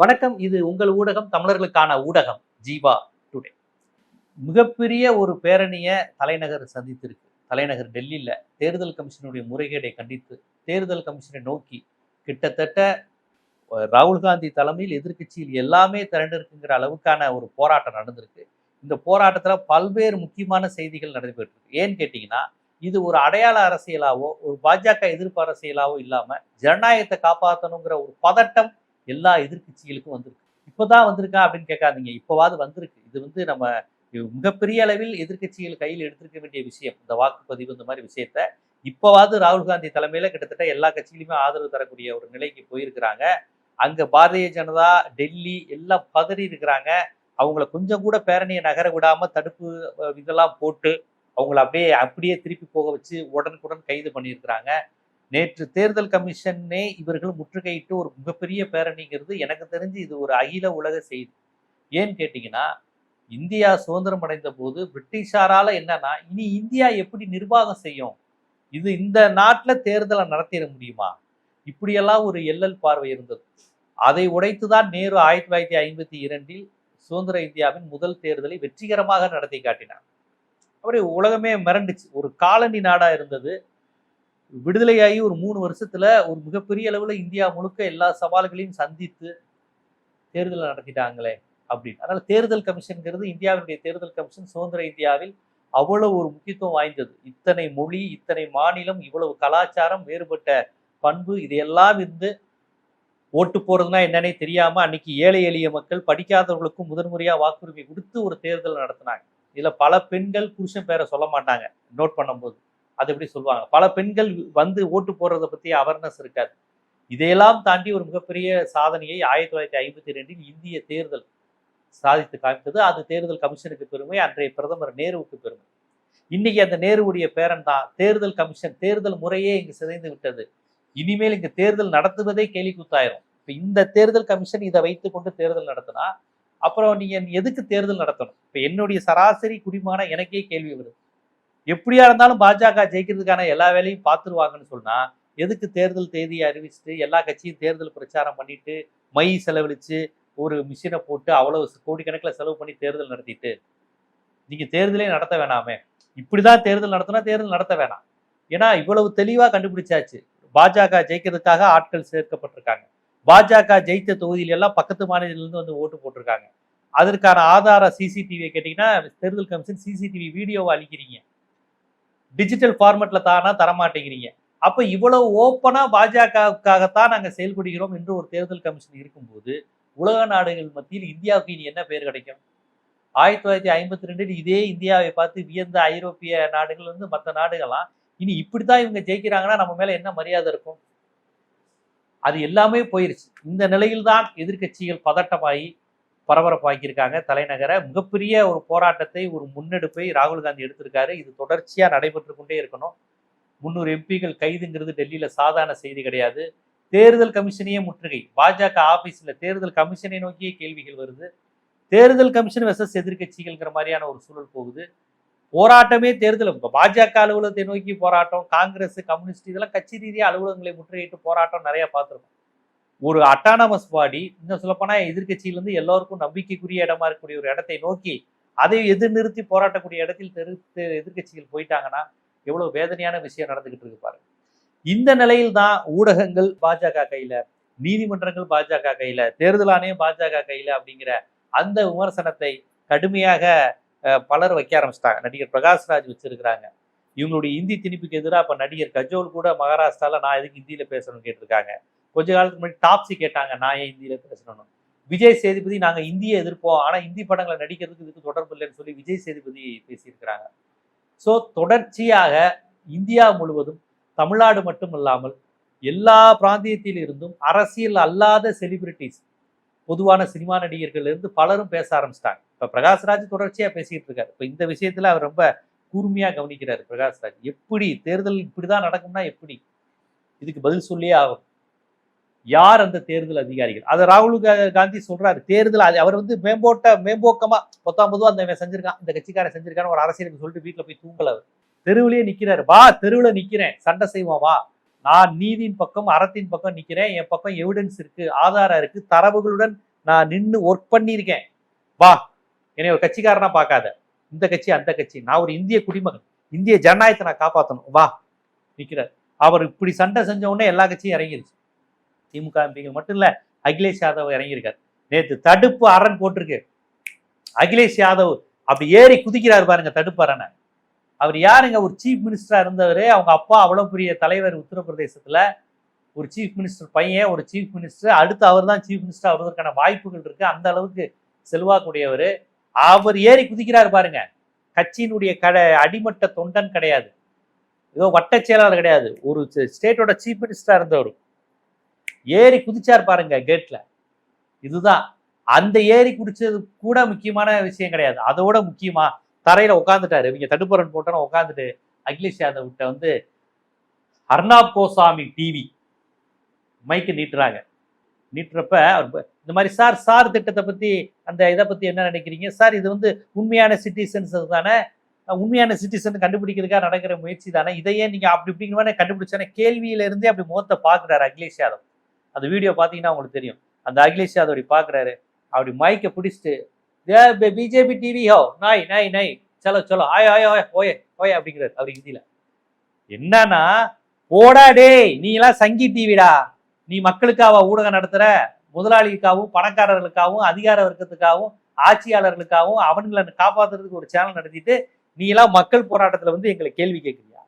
வணக்கம். இது உங்கள் ஊடகம் தமிழர்களுக்கான ஊடகம் ஜீவா டுடே. மிகப்பெரிய ஒரு பேரணியை தலைநகர் சந்தித்திருக்கு. தலைநகர் டெல்லியில் தேர்தல் கமிஷனுடைய முறைகேடை கண்டித்து தேர்தல் கமிஷனை நோக்கி கிட்டத்தட்ட ராகுல் காந்தி தலைமையில் எதிர்க்கட்சியில் எல்லாமே திரண்டிருக்குங்கிற அளவுக்கான ஒரு போராட்டம் நடந்திருக்கு. இந்த போராட்டத்தில் பல்வேறு முக்கியமான செய்திகள் நடைபெற்றிருக்கு. ஏன்னு கேட்டிங்கன்னா இது ஒரு அடையாள அரசியலாவோ ஒரு பாஜக எதிர்ப்பு அரசியலாவோ இல்லாமல் ஜனநாயகத்தை காப்பாற்றணுங்கிற ஒரு பதட்டம் எல்லா எதிர்க்கட்சிகளுக்கும் வந்திருக்கு. இப்போதான் வந்திருக்கா அப்படின்னு கேட்காதீங்க. இப்போவாது வந்திருக்கு. இது வந்து நம்ம மிகப்பெரிய அளவில் எதிர்க்கட்சிகள் கையில் எடுத்திருக்க வேண்டிய விஷயம். இந்த வாக்குப்பதிவு இந்த மாதிரி விஷயத்த இப்போவாது ராகுல் காந்தி தலைமையில் கிட்டத்தட்ட எல்லா கட்சியிலுமே ஆதரவு தரக்கூடிய ஒரு நிலைக்கு போயிருக்கிறாங்க. அங்கே பாரதிய ஜனதா டெல்லி எல்லாம் பதறி இருக்கிறாங்க. அவங்கள கொஞ்சம் கூட பேரணியை நகர விடாமல் தடுப்பு இதெல்லாம் போட்டு அவங்கள அப்படியே அப்படியே திருப்பி போக வச்சு உடனுக்குடன் கைது பண்ணியிருக்கிறாங்க. நேற்று தேர்தல் கமிஷனே இவர்கள் முற்றுகையிட்டு ஒரு மிகப்பெரிய பேரணிங்கிறது எனக்கு தெரிஞ்சு இது ஒரு அகில உலக செய்தி. ஏன்னு கேட்டிங்கன்னா இந்தியா சுதந்திரம் அடைந்த போது பிரிட்டிஷாரால என்னன்னா இனி இந்தியா எப்படி நிர்வாகம் செய்யும்? இது இந்த நாட்டில் தேர்தலை நடத்திட முடியுமா? இப்படியெல்லாம் ஒரு எல்லல் பார்வை இருந்தது. அதை உடைத்துதான் நேரு ஆயிரத்தி தொள்ளாயிரத்தி ஐம்பத்தி இரண்டில் சுதந்திர இந்தியாவின் முதல் தேர்தலை வெற்றிகரமாக நடத்தி காட்டினார். அப்படியே உலகமே மிரண்டுச்சு. ஒரு காலனி நாடா இருந்தது. விடுதலையாகி ஒரு மூணு வருஷத்துல ஒரு மிகப்பெரிய அளவுல இந்தியா முழுக்க எல்லா சவால்களையும் சந்தித்து தேர்தலை நடத்திட்டாங்களே அப்படின்னு. அதனால தேர்தல் கமிஷன்ங்கிறது இந்தியாவினுடைய தேர்தல் கமிஷன் சுதந்திர இந்தியாவில் அவ்வளவு ஒரு முக்கியத்துவம் வாய்ந்தது. இத்தனை மொழி இத்தனை மாநிலம் இவ்வளவு கலாச்சாரம் வேறுபட்ட பண்பு இதையெல்லாம் இருந்து ஓட்டு போறதுனா என்னன்னே தெரியாம அன்னைக்கு ஏழை எளிய மக்கள் படிக்காதவர்களுக்கும் முதன்முறையா வாக்குரிமை கொடுத்து ஒரு தேர்தல் நடத்தினாங்க. இதுல பல பெண்கள் புருஷன் பேரை சொல்ல மாட்டாங்க. நோட் பண்ணும்போது. அது எப்படி சொல்லுவாங்க? பல பெண்கள் வந்து ஓட்டு போடுறத பத்தி அவேர்னஸ் இருக்காது. இதையெல்லாம் தாண்டி ஒரு மிகப்பெரிய சாதனையை ஆயிரத்தி தொள்ளாயிரத்தி ஐம்பத்தி ரெண்டில் இந்திய தேர்தல் சாதித்து காமித்தது. அது தேர்தல் கமிஷனுக்கு பெருமை அன்றைய பிரதமர் நேருவுக்கு பெருமை. இன்னைக்கு அந்த நேருவுடைய பேரன் தான். தேர்தல் கமிஷன் தேர்தல் முறையே இங்கு சிதைந்து விட்டது. இனிமேல் இங்கு தேர்தல் நடத்துவதே கேலி கூத்தாயிரும். இப்ப இந்த தேர்தல் கமிஷன் இதை வைத்துக்கொண்டு தேர்தல் நடத்தினா அப்புறம் நீங்க எதுக்கு தேர்தல் நடத்தணும்? இப்ப என்னுடைய சராசரி குடிமான எனக்கே கேள்வி வருது. எப்படியா இருந்தாலும் பாஜக ஜெயிக்கிறதுக்கான எல்லா வேலையும் பார்த்துருவாங்கன்னு சொன்னா எதுக்கு தேர்தல் தேதியை அறிவிச்சுட்டு எல்லா கட்சியும் தேர்தல் பிரச்சாரம் பண்ணிட்டு மை செலவழிச்சு ஒரு மிஷினை போட்டு அவ்வளவு கோடிக்கணக்கில் செலவு பண்ணி தேர்தல் நடத்திட்டு நீங்க தேர்தலே நடத்த வேணாமே. இப்படிதான் தேர்தல் நடத்தினா தேர்தல் நடத்த வேணாம். ஏன்னா இவ்வளவு தெளிவா கண்டுபிடிச்சாச்சு. பாஜக ஜெயிக்கிறதுக்காக ஆட்கள் சேர்க்கப்பட்டிருக்காங்க. பாஜக ஜெயித்த தொகுதியில எல்லாம் பக்கத்து மாநிலத்திலிருந்து வந்து ஓட்டு போட்டிருக்காங்க. அதற்கான ஆதார சிசிடிவியை கேட்டீங்கன்னா தேர்தல் கமிஷன் சிசிடிவி வீடியோவை அளிக்கிறீங்க. டிஜிட்டல் ஃபார்மெட்டில் தானா தரமாட்டேங்கிறீங்க. அப்போ இவ்வளவு ஓப்பனாக பாஜகவுக்காகத்தான் நாங்கள் செயல்படுகிறோம் என்று ஒரு தேர்தல் கமிஷன் இருக்கும்போது உலக நாடுகள் மத்தியில் இந்தியாவுக்கு இனி என்ன பேர் கிடைக்கும்? ஆயிரத்தி தொள்ளாயிரத்தி ஐம்பத்தி ரெண்டில் இதே இந்தியாவை பார்த்து வியந்த ஐரோப்பிய நாடுகள் வந்து மற்ற நாடுகள்லாம் இனி இப்படி தான் இவங்க ஜெயிக்கிறாங்கன்னா நம்ம மேலே என்ன மரியாதை இருக்கும்? அது எல்லாமே போயிருச்சு. இந்த நிலையில்தான் எதிர்க்கட்சிகள் பதட்டமாகி பரபரப்பாக்கியிருக்காங்க. தலைநகர மிகப்பெரிய ஒரு போராட்டத்தை ஒரு முன்னெடுப்பை ராகுல் காந்தி எடுத்திருக்காரு. இது தொடர்ச்சியா நடைபெற்று கொண்டே இருக்கணும். முன்னூறு எம்பிகள் கைதுங்கிறது டெல்லியில சாதாரண செய்தி கிடையாது. தேர்தல் கமிஷனையே முற்றுகை. பாஜக ஆபீஸ்ல தேர்தல் கமிஷனை நோக்கியே கேள்விகள் வருது. தேர்தல் கமிஷன் வெசஸ் எதிர்கட்சிகள்ங்கிற மாதிரியான ஒரு சூழல் போகுது. போராட்டமே தேர்தல். பாஜக அலுவலகத்தை நோக்கி போராட்டம் காங்கிரஸ் கம்யூனிஸ்ட் இதெல்லாம் கட்சி ரீதியா அலுவலகங்களை முற்றுகையிட்டு போராட்டம் நிறைய பார்த்துருக்கோம். ஒரு அட்டானமஸ் பாடி இன்னும் சொல்லப்போனா எதிர்க்கட்சியிலிருந்து எல்லோருக்கும் நம்பிக்கைக்குரிய இடமா இருக்கக்கூடிய ஒரு இடத்தை நோக்கி அதை எதிர்நிறுத்தி போராட்டக்கூடிய இடத்தில் தெரு தெ- போயிட்டாங்கன்னா எவ்வளவு வேதனையான விஷயம் நடந்துகிட்டு இருக்கு பாருங்க. இந்த நிலையில் தான் ஊடகங்கள் பாஜக கையில நீதிமன்றங்கள் பாஜக கையில தேர்தல் ஆணையம் பாஜக கையில அப்படிங்கிற அந்த விமர்சனத்தை கடுமையாக அஹ், பலர் வைக்க ஆரம்பிச்சிட்டாங்க. நடிகர் பிரகாஷ்ராஜ் வச்சிருக்கிறாங்க. இவங்களுடைய இந்தி திணிப்புக்கு எதிராக இப்போ நடிகர் கஜோல் கூட மகாராஷ்டிரால நான் எதுக்கு இந்தியில் பேசணும்னு கேட்டிருக்காங்க. கொஞ்ச காலத்துக்கு முன்னாடி டாப்ஸி கேட்டாங்க நான் ஏன் இந்தியில பேசணும் விஜய் சேதுபதி நாங்க இந்தியை எதிர்ப்போம். ஆனா இந்தி படங்களை நடிக்கிறதுக்கு இதுக்கு தொடர்பு இல்லைன்னு சொல்லி விஜய் சேதுபதி பேசியிருக்கிறாங்க. ஸோ தொடர்ச்சியாக இந்தியா முழுவதும் தமிழ்நாடு மட்டும் இல்லாமல் எல்லா பிராந்தியத்தில் இருந்தும் அரசியல் அல்லாத செலிபிரிட்டிஸ் பொதுவான சினிமா நடிகர்கள் இருந்து பலரும் பேச ஆரம்பிச்சிட்டாங்க. இப்போ பிரகாஷ்ராஜ் தொடர்ச்சியாக பேசிகிட்டு இருக்காரு. இப்போ இந்த விஷயத்துல அவர் ரொம்ப கூர்மையா கவனிக்கிறாரு பிரகாஷ்ராஜ் எப்படி தேர்தல் இப்படிதான் நடக்கும்னா எப்படி? இதுக்கு பதில் சொல்லியே ஆகும் யார் அந்த தேர்தல் அதிகாரிகள்? அதை ராகுல் காந்தி சொல்றாரு. தேர்தல் அவர் வந்து மேம்போட்ட மேம்போக்கமா பத்தாம் அந்த செஞ்சிருக்கான். இந்த கட்சிக்காரன் செஞ்சிருக்கான்னு ஒரு அரசியலுக்கு சொல்லிட்டு வீட்டில் போய் தூங்கல அவர். தெருவிலேயே நிக்கிறாரு. வா தெருவுல நிக்கிறேன். சண்டை செய்வோம் வா. நான் நீதியின் பக்கம் அறத்தின் பக்கம் நிக்கிறேன். என் பக்கம் எவிடன்ஸ் இருக்கு ஆதாரம் இருக்கு. தரவுகளுடன் நான் நின்று ஒர்க் பண்ணியிருக்கேன். வா. என்னை ஒரு கட்சிக்காரனா பார்க்காத. இந்த கட்சி அந்த கட்சி. நான் ஒரு இந்திய குடிமகன். இந்திய ஜனநாயகத்தை நான் காப்பாற்றணும் வா. நிற்கிறார் அவர் இப்படி சண்டை செஞ்ச உடனே எல்லா கட்சியும் இறங்கிருச்சு. திமுக எம்பிங்க மட்டும் இல்ல அகிலேஷ் யாதவ் இறங்கியிருக்கார். நேத்து தடுப்பு அரண் போட்டிருக்கு. அகிலேஷ் யாதவ் அப்படி ஏறி குதிக்கிறாரு பாருங்க தடுப்பு அரணை. அவர் யாருங்க? ஒரு சீஃப் மினிஸ்டரா இருந்தவர். அவங்க அப்பா அவ்வளவு பெரிய தலைவர் உத்தரப்பிரதேசத்தில். ஒரு சீஃப் மினிஸ்டர் பையன் ஒரு சீஃப் மினிஸ்டர் அடுத்து அவர் தான் சீஃப் மினிஸ்டர் வருவதற்கான வாய்ப்புகள் இருக்கு. அந்த அளவுக்கு செல்வாக்குடையவர். அவர் ஏறி குதிக்கிறார் பாருங்க. கட்சியினுடைய கட அடிமட்ட தொண்டன் கிடையாது. ஏதோ வட்ட செயலாளர் கிடையாது. ஒரு ஸ்டேட்டோட சீஃப் மினிஸ்டரா இருந்தவர். ஏறி குதிச்சார் பாருங்க கேட்ல இதுதான். அந்த ஏறி குடிச்சது கூட முக்கியமான விஷயம் கிடையாது. அதோட முக்கியமா தரையில உட்காந்துட்டாரு இவங்க தடுப்பரன் போட்டோன்னு உட்காந்துட்டு அகிலேஷ் யாதவ் கிட்ட வந்து அர்ணாப் கோசாமி டிவி மைக்கு நீட்டுறாங்க. நீட்டுறப்ப அவர் இந்த மாதிரி சார் சார் திட்டத்தை பத்தி அந்த இதை பத்தி என்ன நினைக்கிறீங்க? சார் இது வந்து உண்மையான சிட்டிசன்ஸ் தானே. உண்மையான சிட்டிசன் கண்டுபிடிக்கிறதுக்காக நடக்கிற முயற்சி தானே. இதையே நீங்க அப்படி இப்படிங்கிற கண்டுபிடிச்சானே கேள்வியில இருந்தே அப்படி முகத்தை பாக்குறாரு அகிலேஷ் யாதவ். அந்த வீடியோ பார்த்தீங்கன்னா உங்களுக்கு தெரியும். அந்த அகிலேஷ் யாதவ் அப்படி பாக்குறாரு அப்படி மைக்கை பிடிச்சிட்டு பிஜேபி டிவி ஹோ நாய் நாய் நாய் சலோ சலோ ஆய் ஆய் ஆய் ஓயே ஓயே அப்படிங்கிறாரு அவர் ஹிந்தியில் என்னன்னா போடா டேய் நீ எல்லாம் சங்கி டிவிடா நீ மக்களுக்காக ஊடகம் நடத்துற? முதலாளிக்காகவும் பணக்காரர்களுக்காகவும் அதிகார வர்க்கத்துக்காகவும் ஆட்சியாளர்களுக்காகவும் அவன்களை காப்பாத்துறதுக்கு ஒரு சேனல் நடத்திட்டு நீ எல்லாம் மக்கள் போராட்டத்துல வந்து எங்களை கேள்வி கேட்குறியா?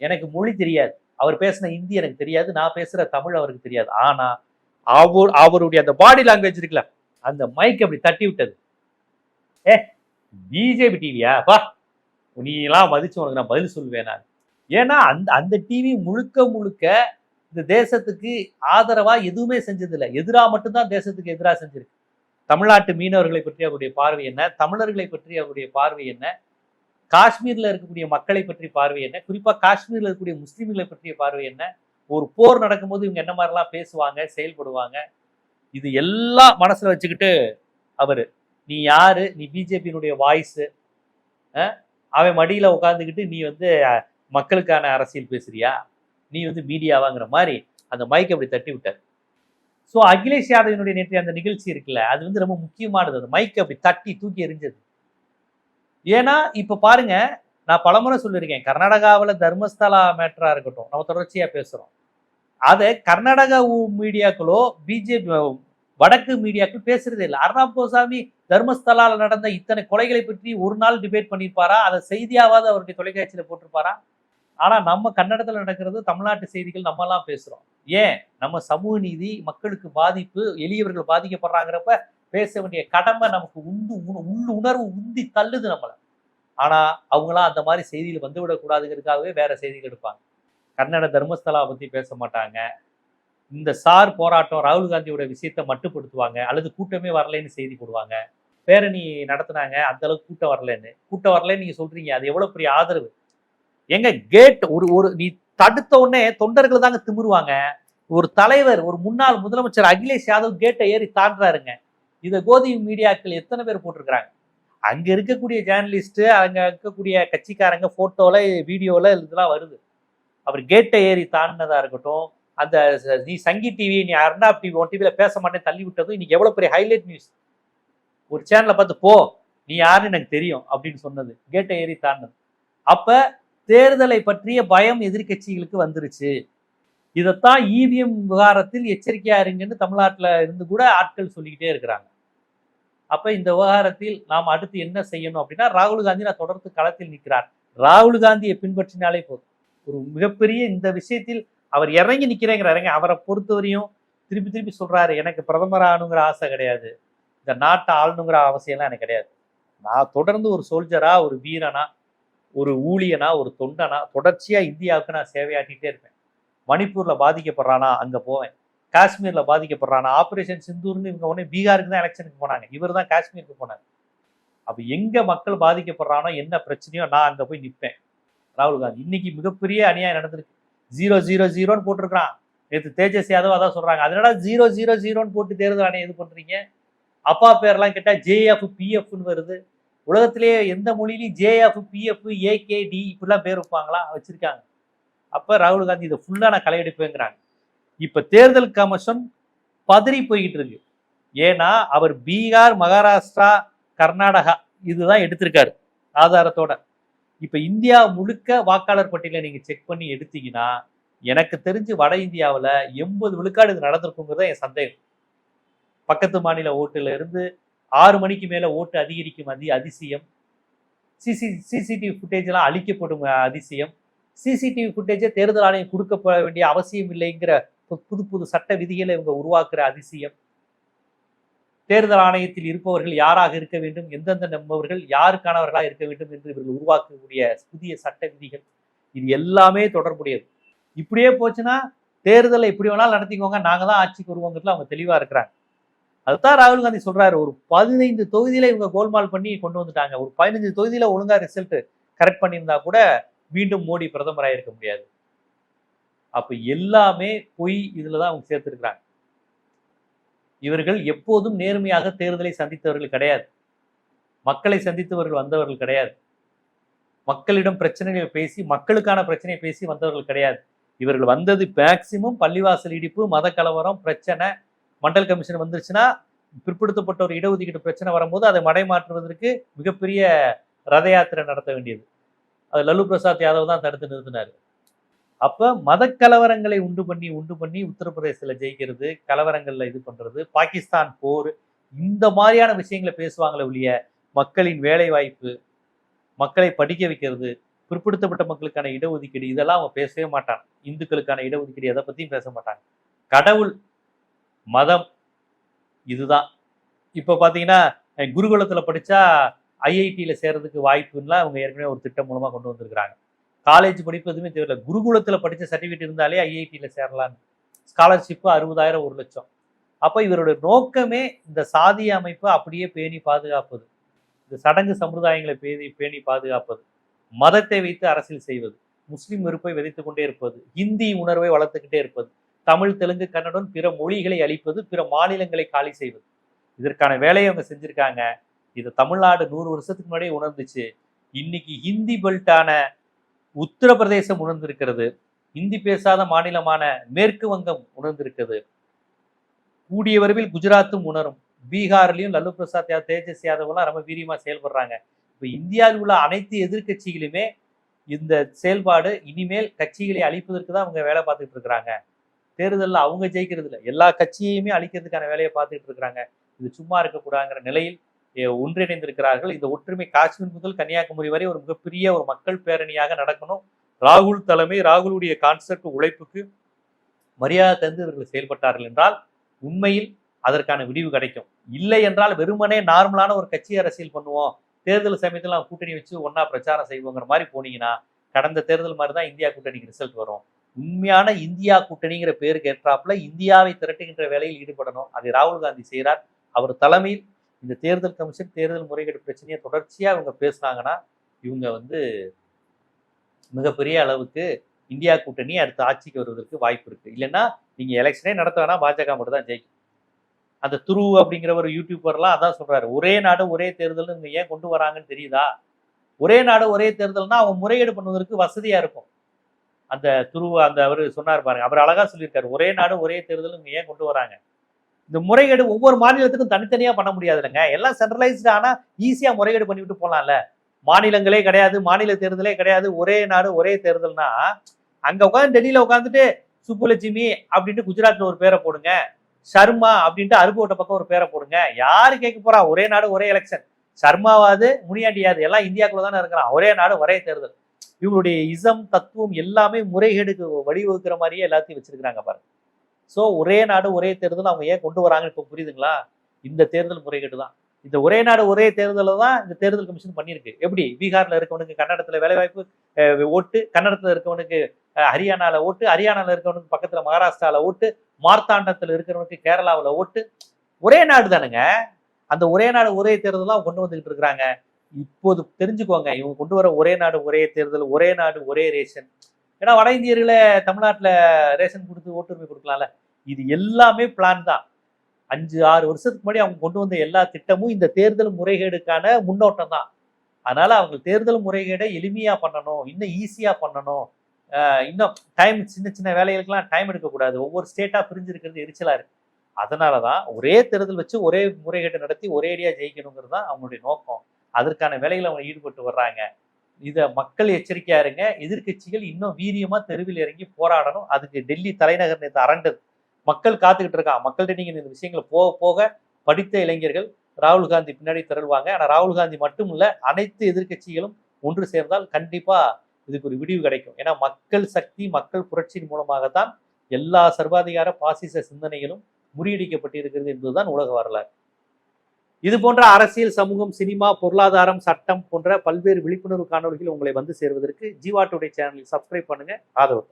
எனக்கு மொழி தெரியாது. அவர் பேசின ஹிந்தி எனக்கு தெரியாது நான் பேசுகிற தமிழ் அவருக்கு தெரியாது. ஆனால் அவர் அவருடைய அந்த பாடி லாங்குவேஜ் இருக்குல்ல அந்த மைக் அப்படி தட்டி விட்டது. ஏ பிஜேபி டிவியா பா நீ எல்லாம் மதிச்சு உனக்கு நான் பதில் சொல்லுவேன் நான். ஏன்னா அந்த அந்த டிவி முழுக்க முழுக்க இந்த தேசத்துக்கு ஆதரவா எதுவுமே செஞ்சதில்லை. எதிராக மட்டும்தான் தேசத்துக்கு எதிராக செஞ்சிருக்கு. தமிழ்நாட்டு மீனவர்களை பற்றி அவருடைய பார்வை என்ன? தமிழர்களை பற்றி அவருடைய பார்வை என்ன? காஷ்மீரில் இருக்கக்கூடிய மக்களை பற்றி பார்வை என்ன? குறிப்பாக காஷ்மீரில் இருக்கக்கூடிய முஸ்லீம்களை பற்றிய பார்வை என்ன? ஒரு போர் நடக்கும்போது இவங்க என்ன மாதிரிலாம் பேசுவாங்க செயல்படுவாங்க? இது எல்லாம் மனசில் வச்சுக்கிட்டு அவர் நீ யாரு? நீ பிஜேபியினுடைய வாய்ஸு அவன் மடியில் உட்காந்துக்கிட்டு நீ வந்து மக்களுக்கான அரசியல் பேசுறியா? நீ வந்து மீடியாவாங்கிற மாதிரி. அந்த மைக் அப்படி தட்டி விட்டார். ஸோ அகிலேஷ் யாதவினுடைய நேற்று அந்த நிகழ்ச்சி இருக்குல்ல அது வந்து ரொம்ப முக்கியமானது. அந்த மைக் அப்படி தட்டி தூக்கி எறிஞ்சது. ஏன்னா இப்ப பாருங்க நான் பலமுறை சொல்லியிருக்கேன் கர்நாடகாவில் தர்மஸ்தலா மேட்டரா இருக்கட்டும் நம்ம தொடர்ச்சியா பேசுறோம். அதை கர்நாடகா மீடியாக்களோ பிஜேபி வடக்கு மீடியாக்கள் பேசுறதே இல்லை. அர்ணாப் கோசாமி தர்மஸ்தலால நடந்த இத்தனை கொலைகளை பற்றி ஒரு நாள் டிபேட் பண்ணியிருப்பாரா? அதை செய்தியாவது அவருடைய தொலைக்காட்சியில போட்டிருப்பாரா? ஆனா நம்ம கன்னடத்துல நடக்கிறது தமிழ்நாட்டு செய்திகள் நம்ம எல்லாம் பேசுறோம். ஏன்? நம்ம சமூக நீதி மக்களுக்கு பாதிப்பு எளியவர்கள் பாதிக்கப்படுறாங்கிறப்ப பேச வேண்டிய கடமை நமக்கு உந்து உண- உள் உணர்வு உந்தி தள்ளுது நம்மளை. ஆனால் அவங்களாம் அந்த மாதிரி செய்தியில் வந்து விடக்கூடாதுங்கிறதுக்காகவே வேற செய்திகள் எடுப்பாங்க. கன்னட தர்மஸ்தலா பற்றி பேச மாட்டாங்க. இந்த சார் போராட்டம் ராகுல் காந்தியோட விஷயத்தை மட்டுப்படுத்துவாங்க. அல்லது கூட்டமே வரலைன்னு செய்தி போடுவாங்க. பேரணி நடத்துனாங்க. அந்த அளவுக்கு கூட்டம் வரலன்னு. கூட்டம் வரலன்னு நீங்க சொல்றீங்க. அது எவ்வளவு பெரிய ஆதரவு? எங்க கேட் ஒரு ஒரு நீ தடுத்த உடனே தொண்டர்கள் தாங்க திமிருவாங்க. ஒரு தலைவர் ஒரு முன்னாள் முதலமைச்சர் அகிலேஷ் யாதவ் கேட்டை ஏறி தாண்டாருங்க இதை கோதி மீடியாக்கள் எத்தனை பேர் போட்டிருக்கிறாங்க? அங்க இருக்கக்கூடிய ஜேர்னலிஸ்ட்டு அங்க இருக்கக்கூடிய கட்சிக்காரங்க போட்டோல வீடியோல இதெல்லாம் வருது. அவர் கேட்டை ஏறி தாண்டினதா இருக்கட்டும் அந்த நீ சங்கி டிவி நீ அர்ணாப் டிவி ஒன் டிவியில் பேச மாட்டேன் தள்ளி விட்டதும் இன்னைக்கு எவ்வளோ பெரிய ஹைலைட் நியூஸ் ஒரு சேனலை பார்த்து போ நீ யாருன்னு எனக்கு தெரியும் அப்படின்னு சொன்னது. கேட்டை ஏறி தாண்டினது. அப்போ தேர்தலை பற்றிய பயம் எதிர்க்கட்சிகளுக்கு வந்துருச்சு. இதைத்தான் இவிஎம் விவகாரத்தில் எச்சரிக்கையா இருங்கன்னு தமிழ்நாட்டில் இருந்து கூட ஆட்கள் சொல்லிக்கிட்டே இருக்கிறாங்க. அப்போ இந்த விவகாரத்தில் நாம் அடுத்து என்ன செய்யணும் அப்படின்னா ராகுல் காந்தி நான் தொடர்ந்து களத்தில் நிற்கிறார். ராகுல் காந்தியை பின்பற்றினாலே போதும். ஒரு மிகப்பெரிய இந்த விஷயத்தில் அவர் இறங்கி நிற்கிறேங்கிறாருங்க அவரை பொறுத்தவரையும் திருப்பி திருப்பி சொல்கிறாரு எனக்கு பிரதமர் ஆகணுங்கிற ஆசை கிடையாது. இந்த நாட்டை ஆளணுங்கிற அவசியம்லாம் எனக்கு கிடையாது. நான் தொடர்ந்து ஒரு சோல்ஜரா ஒரு வீரனா ஒரு ஊழியனா ஒரு தொண்டனா தொடர்ச்சியாக இந்தியாவுக்கு நான் சேவையாட்டிகிட்டே இருப்பேன். மணிப்பூரில் பாதிக்கப்படுறானா அங்கே போவேன். காஷ்மீரில் பாதிக்கப்படுறானா. ஆப்ரேஷன் சிந்தூர்னு இவங்க உடனே பீகாருக்கு தான் எலெக்ஷனுக்கு போனாங்க. இவர் தான் காஷ்மீருக்கு போனார். அப்போ எங்கே மக்கள் பாதிக்கப்படுறானோ என்ன பிரச்சனையோ நான் அங்கே போய் நிற்பேன் ராகுல் காந்தி. இன்னைக்கு மிகப்பெரிய அநியாயம் நடந்திருக்கு. ஜீரோ ஜீரோ ஜீரோன்னு போட்டிருக்கிறான். நேற்று தேஜஸ் யாதவ் அதான் சொல்கிறாங்க அதனால ஜீரோ ஜீரோ ஜீரோன்னு போட்டு தேர்தல் ஆணையம் இது பண்ணுறீங்க அப்பா பேர்லாம் கேட்டால் ஜேஎஃப் பிஎஃப்னு வருது. உலகத்திலேயே எந்த மொழியிலையும் ஜேஎஃப் பிஎஃப் ஏகேடி இப்படிலாம் பேர் வைப்பாங்களா? வச்சுருக்காங்க. அப்போ ராகுல் காந்தி இதை ஃபுல்லாக நான் களையெடுப்பேங்கிறாங்க. இப்போ தேர்தல் கமிஷன் பதறி போய்கிட்டு இருக்கு. ஏன்னா அவர் பீகார் மகாராஷ்டிரா கர்நாடகா இதுதான் எடுத்திருக்காரு ஆதாரத்தோட. இப்போ இந்தியா முழுக்க வாக்காளர் பட்டியலை நீங்கள் செக் பண்ணி எடுத்தீங்கன்னா எனக்கு தெரிஞ்சு வட இந்தியாவில் எண்பது விழுக்காடு இது நடந்திருக்குங்கிறத என் சந்தேகம். பக்கத்து மாநில ஓட்டுல இருந்து ஆறு மணிக்கு மேலே ஓட்டு அதிகரிக்கும் அதி அதிசயம். சிசி சிசிடிவி ஃபுட்டேஜ்லாம் அழிக்கப்படும் அதிசயம். சிசிடிவி ஃபுட்டேஜை தேர்தல் ஆணையம் கொடுக்கப்பட வேண்டிய அவசியம் இல்லைங்கிற புது புது சட்ட விதிகளை இவங்க உருவாக்குற அதிசயம். தேர்தல் ஆணையத்தில் இருப்பவர்கள் யாராக இருக்க வேண்டும் எந்தெந்த நம்பவர்கள் யாருக்கானவர்களாக இருக்க வேண்டும் என்று இவர்கள் உருவாக்கக்கூடிய புதிய சட்ட விதிகள். இது எல்லாமே தொடர்புடையது. இப்படியே போச்சுன்னா தேர்தலை எப்படி வேணாலும் நடத்திக்கோங்க நாங்க தான் ஆட்சிக்கு வருவோங்கிறதுல அவங்க தெளிவா இருக்கிறாங்க. அதுதான் ராகுல் காந்தி சொல்றாரு ஒரு பதினைந்து தொகுதியில இவங்க கோல்மால் பண்ணி கொண்டு வந்துட்டாங்க. ஒரு பதினைந்து தொகுதியில ஒழுங்கா ரிசல்ட் கரெக்ட் பண்ணியிருந்தா கூட மீண்டும் மோடி பிரதமராக இருக்க முடியாது. அப்ப எல்லாமே பொய் இதுலதான் அவங்க சேர்த்திருக்கிறாங்க. இவர்கள் எப்போதும் நேர்மையாக தேர்தலை சந்தித்தவர்கள் கிடையாது. மக்களை சந்தித்தவர்கள் வந்தவர்கள் கிடையாது. மக்களிடம் பிரச்சனைகளை பேசி மக்களுக்கான பிரச்சனையை பேசி வந்தவர்கள் கிடையாது. இவர்கள் வந்தது மேக்சிமம் பள்ளிவாசல் இடிப்பு மத கலவரம் பிரச்சனை. மண்டல் கமிஷன் வந்துருச்சுன்னா பிற்படுத்தப்பட்ட ஒரு இடஒதுக்கீடு பிரச்சனை வரும்போது அதை மடைமாற்றுவதற்கு மிகப்பெரிய ரத யாத்திரை நடத்த வேண்டியது. அது லல்லு பிரசாத் யாதவ் தான் தடுத்து நிறுத்தினார். அப்போ மத கலவரங்களை உண்டு பண்ணி உண்டு பண்ணி உத்தரப்பிரதேசத்தில் ஜெயிக்கிறது கலவரங்களில் இது பண்ணுறது பாகிஸ்தான் போர் இந்த மாதிரியான விஷயங்களை பேசுவாங்களே ஒழிய மக்களின் வேலை வாய்ப்பு மக்களை படிக்க வைக்கிறது பிற்படுத்தப்பட்ட மக்களுக்கான இடஒதுக்கீடு இதெல்லாம் அவன் பேசவே மாட்டான் இந்துக்களுக்கான இடஒதுக்கீடு எதை பற்றியும் பேச மாட்டாங்க. கடவுள் மதம் இதுதான். இப்போ பார்த்தீங்கன்னா குருகுலத்தில் படித்தா ஐஐடியில் சேர்றதுக்கு வாய்ப்புலாம் அவங்க ஏற்கனவே ஒரு திட்டம் மூலமாக கொண்டு வந்திருக்கிறாங்க. காலேஜ் படிப்பு எதுவுமே தெரியல குருகுலத்தில் படித்த சர்டிஃபிகேட் இருந்தாலே ஐஐடியில் சேரலான்னு ஸ்காலர்ஷிப்பு அறுபதாயிரம் ஒரு லட்சம். அப்போ இவருடைய நோக்கமே இந்த சாதிய அமைப்பை அப்படியே பேணி பாதுகாப்பது. இந்த சடங்கு சம்பிரதாயங்களை பேணி பேணி பாதுகாப்பது. மதத்தை வைத்து அரசியல் செய்வது. முஸ்லீம் வெறுப்பை விதைத்து கொண்டே இருப்பது. ஹிந்தி உணர்வை வளர்த்துக்கிட்டே இருப்பது. தமிழ் தெலுங்கு கன்னடம் பிற மொழிகளை அழிப்பது பிற மாநிலங்களை காலி செய்வது. இதற்கான வேலையை அவங்க செஞ்சுருக்காங்க. இது தமிழ்நாடு நூறு வருஷத்துக்கு முன்னாடியே உணர்ந்துச்சு. இன்னைக்கு ஹிந்தி பெல்ட்டான உத்தரப்பிரதேசம் உணர்ந்திருக்கிறது. இந்தி பேசாத மாநிலமான மேற்கு வங்கம் உணர்ந்திருக்கிறது. கூடிய விரைவில் குஜராத்தும் உணரும். பீகார்லையும் லல்லு பிரசாத் யாதவ் தேஜஸ் யாதவ்லாம் ரொம்ப வீரியமா செயல்படுறாங்க. இப்போ இந்தியாவில் உள்ள அனைத்து எதிர்க்கட்சிகளுமே இந்த செயல்பாடு இனிமேல் கட்சிகளை அழிப்பதற்கு தான் அவங்க வேலை பார்த்துட்டு இருக்கிறாங்க. தேர்தலில் அவங்க ஜெயிக்கிறது இல்லை எல்லா கட்சியையுமே அழிக்கிறதுக்கான வேலையை பார்த்துட்டு இருக்கிறாங்க. இது சும்மா இருக்கக்கூடாதுங்கிற நிலையில் ஒன்றிணைந்திருக்கிறார்கள். இந்த ஒற்றுமை காஷ்மீர் முதல் கன்னியாகுமரி வரை ஒரு மிகப்பெரிய ஒரு மக்கள் பேரணியாக நடக்கணும். ராகுல் தலைமை ராகுலுடைய கான்செப்ட் உழைப்புக்கு மரியாதை தந்து இவர்கள் செயல்பட்டார்கள் என்றால் உண்மையில் அதற்கான விடிவு கிடைக்கும். இல்லை என்றால் வெறுமனே நார்மலான ஒரு கட்சி அரசியல் பண்ணுவோம். தேர்தல் சமயத்தில் நாம் கூட்டணி வச்சு ஒன்னா பிரச்சாரம் செய்வோங்கிற மாதிரி போனீங்கன்னா கடந்த தேர்தல் மாதிரி தான் இந்தியா கூட்டணிக்கு ரிசல்ட் வரும். உண்மையான இந்தியா கூட்டணிங்கிற பேருக்கு ஏற்றாப்புல இந்தியாவை திரட்டுகின்ற வேலையில் ஈடுபடணும். அதை ராகுல் காந்தி செய்கிறார் அவர் தலைமையில் இந்த தேர்தல் கமிஷன் தேர்தல் முறைகேடு பிரச்சனையை தொடர்ச்சியாக இவங்க பேசுனாங்கன்னா இவங்க வந்து மிகப்பெரிய அளவுக்கு இந்தியா கூட்டணி அடுத்த ஆட்சிக்கு வருவதற்கு வாய்ப்பு இருக்குது இல்லைன்னா நீங்கள் எலெக்ஷனே நடத்த வேணா பாஜக மட்டும் தான் ஜெயிக்கும். அந்த துரு அப்படிங்கிற ஒரு யூடியூபர்லாம் அதான் சொல்கிறாரு ஒரே நாடு ஒரே தேர்தல்னு இவங்க ஏன் கொண்டு வராங்கன்னு தெரியுதா? ஒரே நாடு ஒரே தேர்தல்னா அவங்க முறையீடு பண்ணுவதற்கு வசதியாக இருக்கும். அந்த துருவ அந்த அவர் சொன்னார் பாருங்க. அவர் அழகாக சொல்லியிருக்காரு. ஒரே நாடு ஒரே தேர்தல் இவங்க ஏன் கொண்டு வராங்க? இந்த முறைகேடு ஒவ்வொரு மாநிலத்துக்கும் தனித்தனியா பண்ண முடியாது இல்லைங்க எல்லாம் சென்ட்ரலைஸ்டு ஆனால் ஈஸியாக முறைகேடு பண்ணிவிட்டு போகலாம்ல மாநிலங்களே கிடையாது மாநில தேர்தலே கிடையாது. ஒரே நாடு ஒரே தேர்தல்னா அங்க உட்காந்து டெல்லியில உட்காந்துட்டு சுப்புலட்சுமி அப்படின்ட்டு குஜராத்ல ஒரு பேரை போடுங்க. சர்மா அப்படின்ட்டு அருப்புக்கோட்டை பக்கம் ஒரு பேரை போடுங்க. யாரு கேட்க போறா? ஒரே நாடு ஒரே எலெக்ஷன் சர்மாவாது முனியாண்டியாது எல்லாம் இந்தியாக்குள்ள தானே இருக்கிறான். ஒரே நாடு ஒரே தேர்தல். இவங்களுடைய இசம் தத்துவம் எல்லாமே முறைகேடுக்கு வழிவகுக்கிற மாதிரியே எல்லாத்தையும் வச்சிருக்கிறாங்க பாருங்க. ஸோ ஒரே நாடு ஒரே தேர்தல் அவங்க ஏன் கொண்டு வராங்கன்னு இப்போ புரியுதுங்களா? இந்த தேர்தல் முறைகேடு தான் இந்த ஒரே நாடு ஒரே தேர்தலில் தான் இந்த தேர்தல் கமிஷன் பண்ணியிருக்கு. எப்படி? பீகார்ல இருக்கவனுக்கு கன்னடத்துல வேலைவாய்ப்பு ஓட்டு கன்னடத்துல இருக்கவனுக்கு ஹரியானாவில் ஹரியானால ஓட்டு ஹரியானால இருக்கவனுக்கு பக்கத்துல மகாராஷ்டிராவில் ஓட்டு மார்த்தாண்டத்துல இருக்கிறவனுக்கு கேரளாவுல ஓட்டு. ஒரே நாடு தானுங்க. அந்த ஒரே நாடு ஒரே தேர்தல் தான் கொண்டு வந்துகிட்டு இருக்கிறாங்க. இப்போது தெரிஞ்சுக்கோங்க இவங்க கொண்டு வர ஒரே நாடு ஒரே தேர்தல் ஒரே நாடு ஒரே ரேஷன். ஏன்னா வட இந்தியர்களை தமிழ்நாட்டில் ரேஷன் கொடுத்து ஓட்டுரிமை கொடுக்கலாம்ல. இது எல்லாமே பிளான் தான். அஞ்சு ஆறு வருஷத்துக்கு முன்னாடி அவங்க கொண்டு வந்த எல்லா திட்டமும் இந்த தேர்தல் முறைகேடுக்கான முன்னோட்டம் தான். அதனால அவங்க தேர்தல் முறைகேடை எளிமையா பண்ணணும் இன்னும் ஈஸியா பண்ணணும். இன்னும் டைம் சின்ன சின்ன வேலைகளுக்கெல்லாம் டைம் எடுக்கக்கூடாது. ஒவ்வொரு ஸ்டேட்டா பிரிஞ்சிருக்கிறது எரிச்சலா இருக்கு. அதனால தான் ஒரே தேர்தல் வச்சு ஒரே முறைகேட்டை நடத்தி ஒரே அடியாக ஜெயிக்கணுங்கிறது தான் அவங்களுடைய நோக்கம். அதற்கான வேலைகளை அவங்க ஈடுபட்டு வர்றாங்க. இதை மக்கள் எச்சரிக்கையா இருங்க. எதிர்க்கட்சிகள் இன்னும் வீரியமா தெருவில் இறங்கி போராடணும். அதுக்கு டெல்லி தலைநகர் நேற்று அரண்டது மக்கள் காத்துக்கிட்டு இருக்காங்க மக்கள்கிட்ட நீங்க இந்த விஷயங்களை போக போக படித்த இளைஞர்கள் ராகுல் காந்தி பின்னாடி திரள்வாங்க. ஆனால் ராகுல் காந்தி மட்டும் இல்லை அனைத்து எதிர்க்கட்சிகளும் ஒன்று சேர்ந்தால் கண்டிப்பா இதுக்கு ஒரு விடிவு கிடைக்கும். ஏன்னா மக்கள் சக்தி மக்கள் புரட்சியின் மூலமாகத்தான் எல்லா சர்வாதிகார பாசிச சிந்தனைகளும் முறியடிக்கப்பட்டிருக்கிறது என்பதுதான் உலக வரலாறு. இது போன்ற அரசியல் சமூகம் சினிமா பொருளாதாரம் சட்டம் போன்ற பல்வேறு விழிப்புணர்வு காணொலிகள் உங்களை வந்து சேர்வதற்கு ஜீவா டுடே சேனலில் சப்ஸ்கிரைப் பண்ணுங்க. ஆதரவு